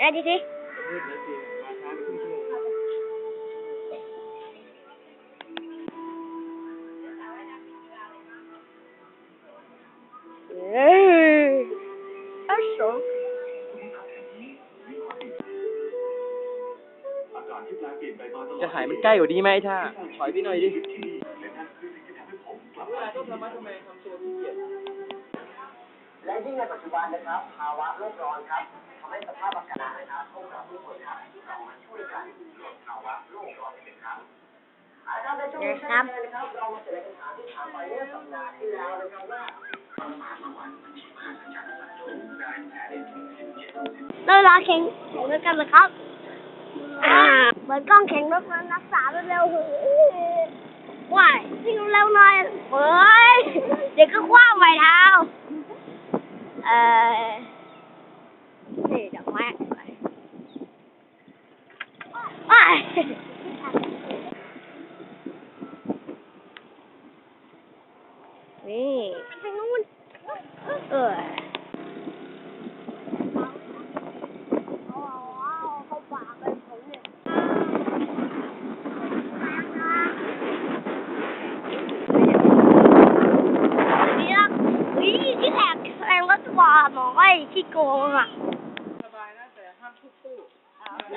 ได้ดิสิมืดแล้วสิมาช้าไปครึ่งชั่วโมงเอ้ยอันสองจะหายมันใกล้กว่านี้ไหมท่าถอยพี่หน่อยดิ และยิ่งในปัจจุบันนะครับภาวะโลกร้อนครับทำให้สภาพอากาศนะครับพวกเราทุกคนครับเรามาช่วยกันลดภาวะโลกร้อนกันครับอาจารย์ในช่วงนี้เช่นเคยนะครับเรามาเฉลยคำถามที่ถามไปเมื่อสัปดาห์ที่แล้วนะครับว่าเราลาแข่งแข่งด้วยกันเลยครับอ่าเหมือนกล้องแข่งรถมันรักษาเร็วๆเฮ้ยว่ายวิ่งเร็วหน่อยเฮ้ยเดี๋ยวก็คว้าใหม่เท้า เออนี่ดอกไม้นี่ทางนู้นเออเข้าปากเลยผมเนี่ยนี่นะวิที่แอก แรงรถกว่าหมอไอ้ขี้โกงอะ